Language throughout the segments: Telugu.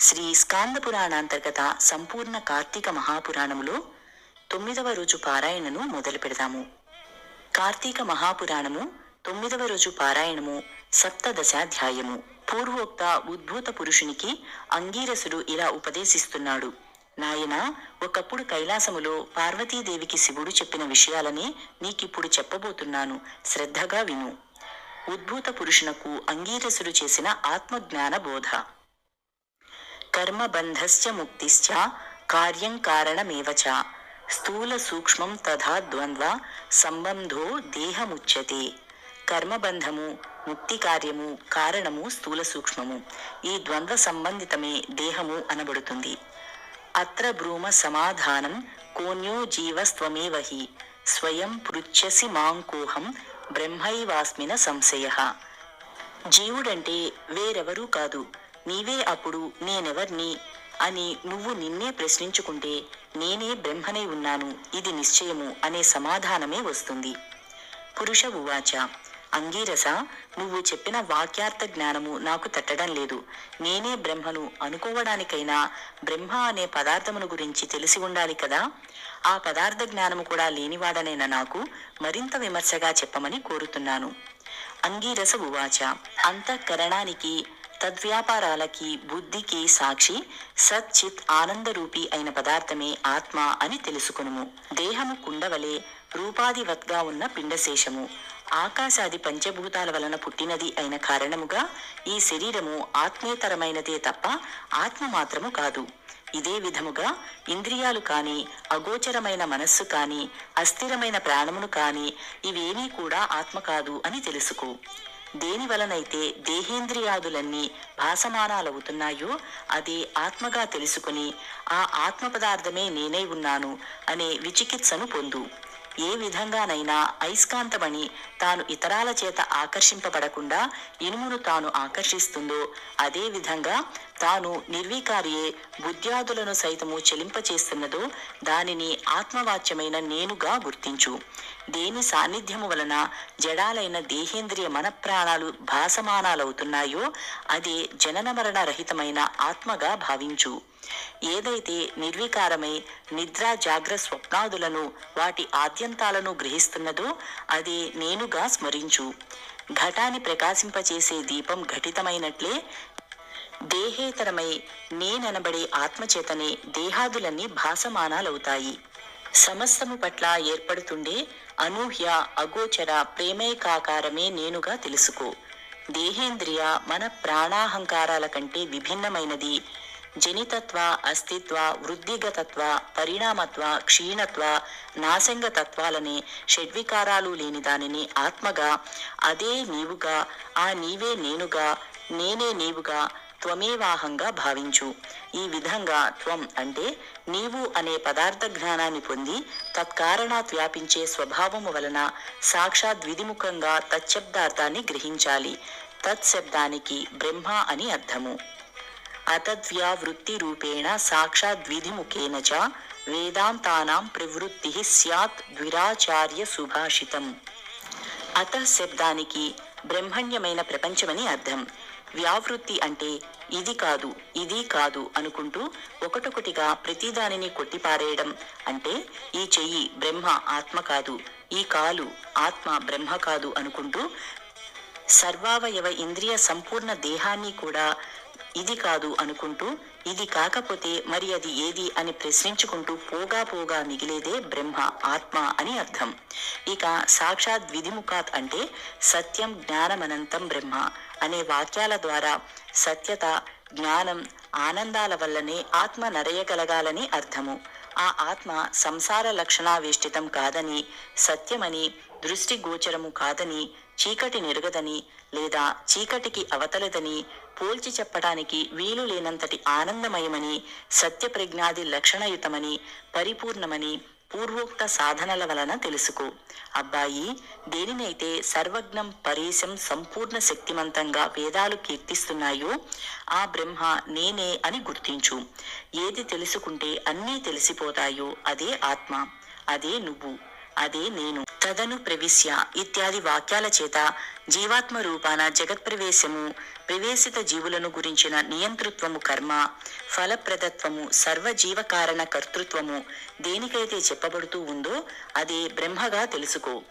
శ్రీ స్కాంద పురాణాంతర్గత సంపూర్ణ కార్తీక మహాపురాణములో తొమ్మిదవ రోజు పారాయణను మొదలు పెడదాము. కార్తీక మహాపురాణము తొమ్మిదవ రోజు పారాయణము సప్తదశాధ్యాయము. పూర్వోక్త ఉద్భూత పురుషునికి అంగీరసుడు ఇలా ఉపదేశిస్తున్నాడు. నాయన ఒకప్పుడు కైలాసములో పార్వతీదేవికి శివుడు చెప్పిన విషయాలనే నీకిప్పుడు చెప్పబోతున్నాను. శ్రద్ధగా విను. ఉద్భూత పురుషునకు అంగీరసుడు చేసిన ఆత్మజ్ఞాన బోధ. కర్మబంధస్య ముక్తిశ్చ కార్యం కారణమేవ చ స్థూల సూక్ష్మం తథా ద్వంద్వ సంబంధో దేహముచ్యతే కర్మబంధము ముక్తి కార్యము కారణము స్థూల సూక్ష్మము ఈ ద్వంద్వ సంబంధితమే దేహము అనబడుతుంది అత్ర బ్రూమ సమాధానం కోన్యో జీవస్త్వమేవ హి స్వయం పృచ్ఛసి మాంకోహం బ్రహ్మైవాస్మిన సంశయ జీవుడంటే వేరెవరూ కాదు నీవే అప్పుడు నేనెవర్ని? అని నువ్వు నిన్నే ప్రశ్నించుకుంటే నేనే బ్రహ్మనై ఉన్నాను ఇది నిశ్చయము అనే సమాధానమే వస్తుంది. పురుష ఉవాచ అంగీరస నువ్వు చెప్పిన వాక్యార్థ జ్ఞానము నాకు తట్టడం లేదు. నేనే బ్రహ్మను అనుకోవడానికైనా బ్రహ్మ అనే పదార్థమును గురించి తెలిసి ఉండాలి కదా? ఆ పదార్థ జ్ఞానము కూడా లేనివాడనైన నాకు మరింత విమర్శగా చెప్పమని కోరుతున్నాను. అంగీరస ఉవాచ అంతఃకరణానికి తద్వ్యాపారాలకి బుద్ధికి సాక్షి సచ్చిత్ ఆనందరూపి అయిన పదార్థమే ఆత్మ అని తెలుసుకునుము. దేహము కుండవలే రూపాధివత్గా ఉన్న పిండశేషము. ఆకాశాది పంచభూతాల వలన పుట్టినది అయిన కారణముగా ఈ శరీరము ఆత్మేతరమైనదే తప్ప ఆత్మ మాత్రము కాదు. ఇదే విధముగా ఇంద్రియాలు కాని అగోచరమైన మనస్సు కాని అస్థిరమైన ప్రాణమును కాని ఇవేమీ కూడా ఆత్మ కాదు అని తెలుసుకో. దేని వలనైతే దేహేంద్రియాదులన్నీ భాసమానాలవుతున్నాయో అది ఆత్మగా తెలుసుకుని ఆ ఆత్మ పదార్థమే నేనై ఉన్నాను అనే విచికిత్సను పొందు. ఏ విధంగానైనా అయస్కాంతమణి తాను ఇతరాల చేత ఆకర్షింపబడకుండా ఇనుమును తాను ఆకర్షిస్తుందో అదే విధంగా తాను నిర్వీకారియే బుద్ధ్యాదులను సైతము చెలింపచేస్తున్నదో దానిని ఆత్మవాచ్యమైన నేనుగా గుర్తించు. దేని సాన్నిధ్యము వలన జడాలైన దేహేంద్రియ మనప్రాణాలు భాసమానాలవుతున్నాయో అదే జనన మరణ రహితమైన ఆత్మగా భావించు. ఏదైతే నిర్వికారమై నిద్ర జాగ్ర స్వప్నాదులను వాటి ఆద్యంతాలను గ్రహిస్తున్నదో అదే నేనుగా స్మరించు. ఘటాన్ని ప్రకాశింపచేసే దీపం ఘటితమైనట్లే దేహేతరమై నేననబడే ఆత్మచేతనే దేహాదులన్నీ భాసమానాలవుతాయి. సమస్తము పట్ల ఏర్పడుతుండే అనూహ్య అగోచర ప్రేమైకాకారమే నేనుగా తెలుసుకో. దేహేంద్రియ మన ప్రాణాహంకారాల కంటే విభిన్నమైనది. జనితత్వ అస్తిత్వ వృద్ధిగతత్వ పరిణామత్వ క్షీణత్వ నాశంగతత్వాలనే షడ్వికారాలు లేని దానిని ఆత్మగా అదే నీవుగా ఆ నీవే నేనుగా నేనే నీవుగా త్వమేవాహంగా భావించు. ఈ విధంగా త్వం అంటే నీవు అనే పదార్థ జ్ఞానాన్ని పొంది తత్కారణాత్ వ్యాపించే స్వభావము వలన సాక్షాత్ విధిముఖంగా తచ్చబ్దార్థాన్ని గ్రహించాలి. తత్శబ్దానికి బ్రహ్మ అని అర్థము. అతద్వ్యావృత్తి రూపేణ సాక్షాత్ విధిముఖేన చ వేదాంతానాం ప్రవృత్తి స్యాత్ ద్విరాచార్య సుభాషితం. అత శబ్దానికి బ్రహ్మణ్యమైన ప్రపంచమని అర్థం. వ్యావృత్తి అంటే ఇది కాదు ఇది కాదు అనుకుంటూ ఒకటొకటిగా ప్రతిదానిని కొట్టిపారేయడం అంటే ఈ చెయ్యి బ్రహ్మ ఆత్మ కాదు ఈ కాలు ఆత్మ బ్రహ్మ కాదు అనుకుంటూ సర్వావయవ ఇంద్రియ సంపూర్ణ దేహాన్ని కూడా ఇది కాదు అనుకుంటూ ఇది కాకపోతే మరి అది ఏది అని ప్రశ్నించుకుంటూ పోగా పోగా మిగిలేదే బ్రహ్మ ఆత్మ అని అర్థం. ఇక సాక్షాత్ విధిముఖాత్ అంటే సత్యం జ్ఞానమనంతం బ్రహ్మ. అనే వాక్యాల ద్వారా సత్యత జ్ఞానం ఆనందాల వల్లనే ఆత్మ నరయగలగాలని అర్థము. ఆ ఆత్మ సంసార లక్షణావేష్టితం కాదని సత్యమని దృష్టి గోచరము కాదని చీకటి నెరుగదని లేదా చీకటికి అవతలదని పోల్చి చెప్పడానికి వీలు లేనంతటి ఆనందమయమని సత్యప్రజ్ఞాది లక్షణయుతమని పరిపూర్ణమని పూర్వోక్త సాధనల వలన తెలుసుకో. అబ్బాయి దేనినైతే సర్వజ్ఞం పరేశం సంపూర్ణ శక్తిమంతంగా వేదాలు కీర్తిస్తున్నాయో ఆ బ్రహ్మ నేనే అని గుర్తించు. ఏది తెలుసుకుంటే అన్నీ తెలిసిపోతాయో అదే ఆత్మ. అదే నువ్వు. అదే నేను. తదను ప్రవిశ్య ఇత్యాది వాక్యాల చేత జీవాత్మ రూపాన జగత్ప్రవేశము ప్రవేశిత జీవులను గురించిన నియంతృత్వము కర్మ ఫలప్రదత్వము సర్వజీవకారణ కర్తృత్వము దేనికైతే చెప్పబడుతూ ఉందో అదే బ్రహ్మగా తెలుసుకో.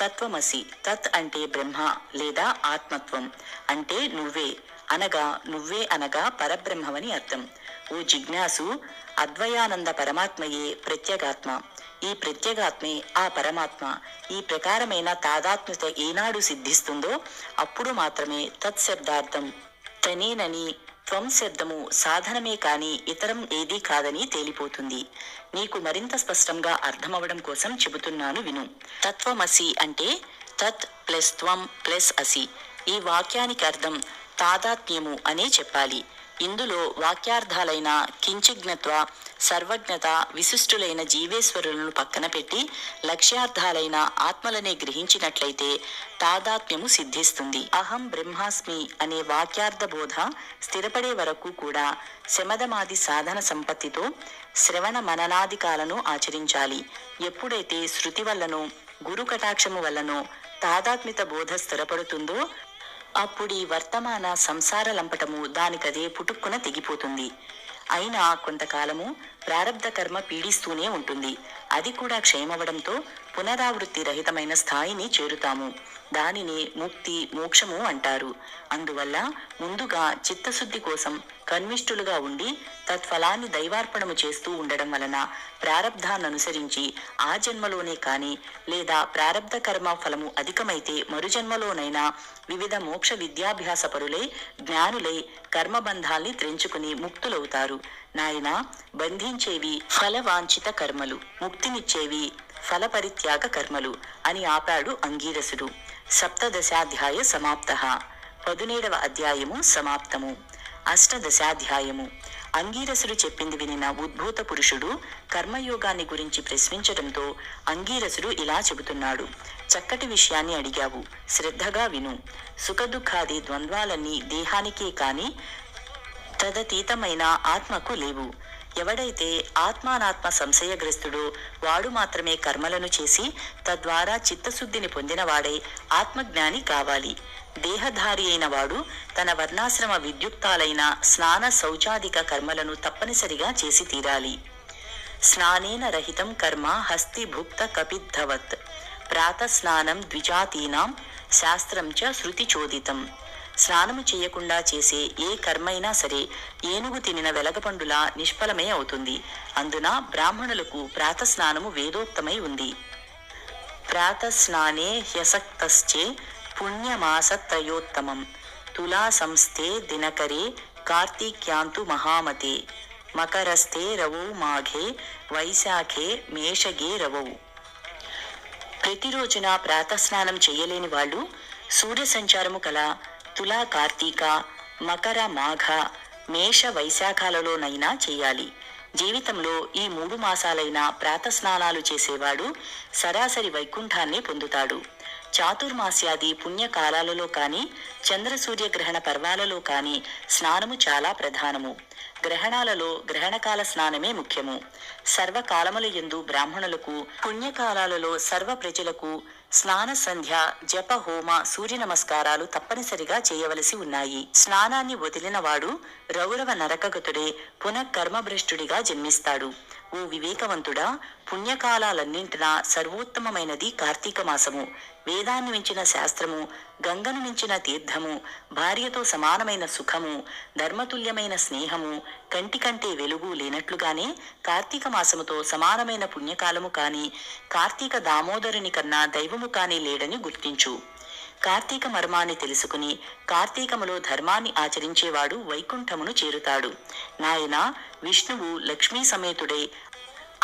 తత్వమసి తత్ అంటే బ్రహ్మ లేదా ఆత్మత్వం. అంటే నువ్వే అనగా నువ్వే అనగా పరబ్రహ్మవని అర్థం. ఓ జిజ్ఞాసు అద్వయానంద పరమాత్మయే ప్రత్యేగాత్మ. ఈ ప్రత్యేగాత్మే ఆ పరమాత్మ ఈ ప్రకారమైన తాదాత్మ్యత ఏనాడు సిద్ధిస్తుందో అప్పుడు మాత్రమే తత్శబ్దార్థం. తనేనని త్వం శబ్దము సాధనమే కాని ఇతరం ఏదీ కాదని తేలిపోతుంది. నీకు మరింత స్పష్టంగా అర్థమవడం కోసం చెబుతున్నాను విను. తత్వమసి అంటే తత్ ప్లస్ త్వం ప్లస్ అసి. ఈ వాక్యానికి అర్థం తాదాత్మ్యము అనే చెప్పాలి. ఇందులో వాక్యార్థాలైన కించిజ్ఞత్వ సర్వజ్ఞత విశిష్టులైన జీవేశ్వరులను పక్కన పెట్టి లక్ష్యార్థాలైన ఆత్మలనే గ్రహించినట్లయితే తాదాత్మ్యము సిద్ధిస్తుంది. అహం బ్రహ్మాస్మి అనే వాక్యార్థ బోధ స్థిరపడే వరకు కూడా శమదమాది సాధన సంపత్తితో శ్రవణ మననాదికాలను ఆచరించాలి. ఎప్పుడైతే శృతి వల్లనో గురు కటాక్షము వల్లనో తాదాత్మిత బోధ స్థిరపడుతుందో అప్పుడీ వర్తమాన సంసార లంపటము దానికదే పుటుక్కున తెగిపోతుంది. అయినా కొంతకాలము ప్రారబ్ధ కర్మ పీడిస్తూనే ఉంటుంది. అది కూడా క్షయమవడంతో పునరావృత్తి రహితమైన స్థాయిని చేరుతాము. దానిని ముక్తి మోక్షము అంటారు. అందువల్ల ముందుగా చిత్తశుద్ధి కోసం కన్విష్ఠులుగా ఉండి తత్ఫలాన్ని దైవార్పణము చేస్తూ ఉండడం వలన ప్రారబ్ధాన్ననుసరించి ఆ జన్మలోనే కాని లేదా ప్రారబ్ధ కర్మ ఫలము అధికమైతే మరుజన్మలోనైనా వివిధ మోక్ష విద్యాభ్యాస పరులై జ్ఞానులై కర్మబంధాల్ని త్రెంచుకుని ముక్తులవుతారు. నాయన బంధించేవి ఫలవాంఛిత కర్మలు ముక్తినిచ్చేవి ఫలపరిత్యాగ కర్మలు అని ఆపాడు అంగీరసుడు. సప్తదశాధ్యాయ సమాప్త. పదునేడవ అధ్యాయము సమాప్తము. అష్టదశాధ్యాయము. అంగీరసుడు చెప్పింది వినిన ఉద్భూత పురుషుడు కర్మయోగాన్ని గురించి ప్రశ్నించడంతో అంగీరసుడు ఇలా చెబుతున్నాడు. చక్కటి విషయాన్ని అడిగావు. శ్రద్ధగా విను. సుఖదుఖాది ద్వంద్వాలన్నీ దేహానికే కాని తదతీతమైన ఆత్మకు లేవు. ఎవడైతే ఆత్మానాత్మ సంశయగ్రస్తుడో వాడు మాత్రమే కర్మలను చేసి తద్వారా చిత్తశుద్ధిని పొందినవాడై ఆత్మజ్ఞాని కావాలి. దేహధారి అయిన వాడు తన వర్ణాశ్రమ విద్యుక్తాలైన స్నాన శౌచాదిక కర్మలను తప్పనిసరిగా చేసి తీరాలి. స్నానేన రహితం కర్మ హస్తిభుక్త కపిద్ధవత్. ప్రాతస్నానం ద్విజాతీనాం శాస్త్రం చ శృతిచోదితం స్నానము చేయకుండా చేసే ఏ కర్మైనా సరే ఏనుగు తినిన వెలగపండులా నిష్ఫలమే అవుతుంది. అందున బ్రాహ్మణులకు ప్రాతస్నానము వేదోక్తమై ఉంది. ప్రాతస్నానే హ్యసక్తశ్చే పుణ్యమాసత్రయోత్తమం. తులా సంస్థే దినకరే కార్తీక్యాంతు మహామతే. మకరస్థే రవౌ మాఘే వైశాఖే మేషగే రవౌ. ప్రతిరోజున ప్రాతస్నానం చేయలేని వాళ్ళు సూర్య సంచారము కల తులా కార్తీక మకర మాఘ మేష వైశాఖాలలోనైనా చేయాలి. జీవితంలో ఈ మూడు మాసాలైన ప్రాతస్నానాలు చేసేవాడు సరాసరి వైకుంఠాన్ని పొందుతాడు. చాతుర్మాస్యాది పుణ్యకాలాలలో కానీ చంద్ర సూర్య గ్రహణ పర్వాలలో కానీ స్నానము చాలా ప్రధానము. గ్రహణాలలో గ్రహణకాల స్నానమే ముఖ్యము. సర్వకాలముల యందు బ్రాహ్మణులకు పుణ్యకాలాలలో సర్వ ప్రజలకు స్నాన సంధ్య జప హోమ సూర్య నమస్కారాలు తప్పనిసరిగా చేయవలసి ఉన్నాయి. స్నానాన్ని వదిలినవాడు రౌరవ నరకగతుడే పునఃకర్మభ్రష్టుడిగా జన్మిస్తాడు. ఓ వివేకవంతుడా పుణ్యకాలాలన్నింటినా సర్వోత్తమమైనది కార్తీక మాసము. వేదాన్ని మించిన శాస్త్రము గంగను మించిన తీర్థము భార్యతో సమానమైన సుఖము ధర్మతుల్యమైన స్నేహము కంటి కంటే వెలుగు లేనట్లుగానే కార్తీక మాసముతో సమానమైన పుణ్యకాలము కాని కార్తీక దామోదరుని కన్నా దైవము కాని లేడని గుర్తించు. కార్తీక మర్మాన్ని తెలుసుకుని కార్తీకములో ధర్మాన్ని ఆచరించేవాడు వైకుంఠమును చేరుతాడు. నాయన విష్ణువు లక్ష్మీ సమేతుడై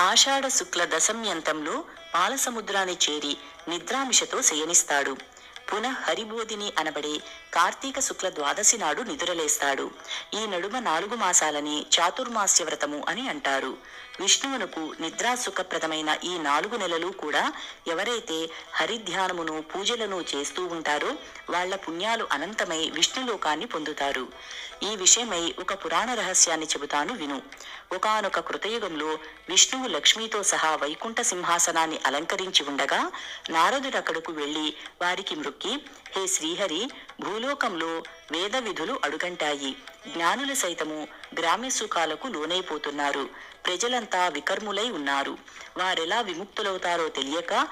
ఆషాఢ శుక్ల దశమ్యంతంలో పాలసముద్రాన్ని చేరి నిద్రామిషతో శయనిస్తాడు. పునః హరిబోధిని అనబడే కార్తీక శుక్ల ద్వాదశి నాడు నిదురలేస్తాడు. ఈ నడుమ నాలుగు మాసాలని చాతుర్మాస్య వ్రతము అని అంటారు. విష్ణువునకు నిద్రా సుఖప్రదమైన ఈ నాలుగు నెలలు కూడా ఎవరైతే హరిధ్యానమును పూజలను చేస్తూ ఉంటారో వాళ్ళ పుణ్యాలు అనంతమై విష్ణులోకాన్ని పొందుతారు. ఈ విషయమై ఒక పురాణ రహస్యాన్ని చెబుతాను విను. ఒకానొక కృతయుగంలో విష్ణువు లక్ష్మితో సహా వైకుంఠ సింహాసనాన్ని అలంకరించి ఉండగా నారదుడు అక్కడకు వెళ్ళి వారికి మృక్కి హే శ్రీహరి భూలోకంలో వేద విధులు అడుగంటాయి. జ్ఞానులు సైతము గ్రామ్య సుఖాలకు లోనైపోతున్నారు. ప్రజలంతా వికర్ములై ఉన్నారు. వారెలా విముక్తులవుతారో తెలియక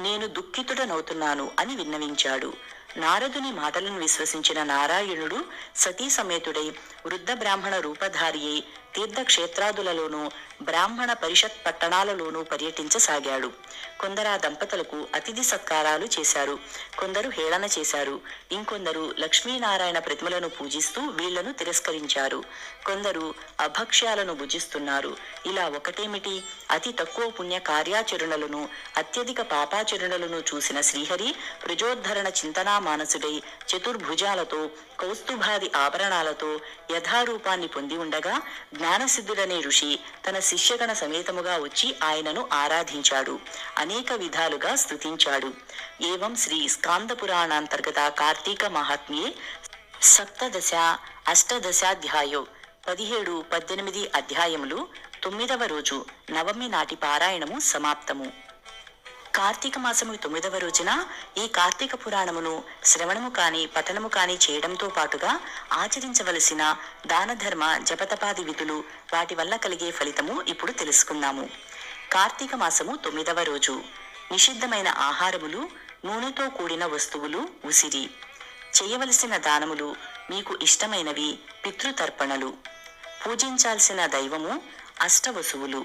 నేను దుఃఖితుడనవుతున్నాను అని విన్నవించాడు. నారదుని మాటలను విశ్వసించిన నారాయణుడు సతీ సమేతుడై వృద్ధ బ్రాహ్మణ రూపధారియై తీర్థక్షేత్రాదులలోనూ బ్రాహ్మణ పరిషత్ పట్టణాలలోనూ పర్యటించసాగాడు. కొందరు ఆ దంపతులకు అతిథి సత్కారాలు చేశారు. కొందరు హేళన చేశారు. ఇంకొందరు లక్ష్మీనారాయణ ప్రతిమలను పూజిస్తూ వీళ్ళను తిరస్కరించారు. కొందరు అభక్ష్యాలను భుజిస్తున్నారు. ఇలా ఒకటేమిటి? అతి తక్కువ పుణ్య కార్యాచరణలను అత్యధిక పాపాచరణలను చూసిన శ్రీహరి ప్రజోద్ధరణ చింతనా మానసుడై చతుర్భుజాలతో కౌస్తుభాది ఆభరణాలతో యథారూపాన్ని పొంది ఉండగా జ్ఞానసిద్ధుడనే ఋషి తన శిష్యగణ సమేతముగా వచ్చి ఆయనను ఆరాధించాడు. అనేక విధాలుగా స్తుతించాడు. ఏవం శ్రీ స్కాందపురాణాంతర్గత కార్తీక మహాత్మ్యే సప్తదశ అష్టదశాధ్యాయో పదిహేడు పద్దెనిమిది అధ్యాయములు తొమ్మిదవ రోజు నవమి నాటి పారాయణము సమాప్తము. కార్తీక మాసము తొమ్మిదవ రోజున ఈ కార్తీక పురాణమును శ్రవణము కాని పఠనము కాని చేయడంతో పాటుగా ఆచరించవలసిన దానధర్మ జపతపాది విధులు వాటి వల్ల కలిగే ఫలితము ఇప్పుడు తెలుసుకుందాము. కార్తీక మాసము తొమ్మిదవ రోజు. నిషిద్ధమైన ఆహారములు నూనెతో కూడిన వస్తువులు ఉసిరి. చేయవలసిన దానములు మీకు ఇష్టమైనవి పితృతర్పణలు. పూజించాల్సిన దైవము అష్టవసువులు.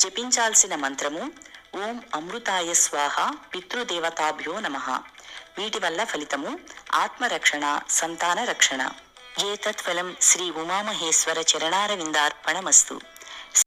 జపించాల్సిన మంత్రము ఓం అమృతాయ స్వాహ పితృదేవతాభ్యో నమ. వీటి వల్ల ఫలితము ఆత్మరక్షణ సంతాన రక్షణ ఏతత్ఫలం శ్రీ ఉమామహేశ్వర చరణారవిందార్పణమస్తు.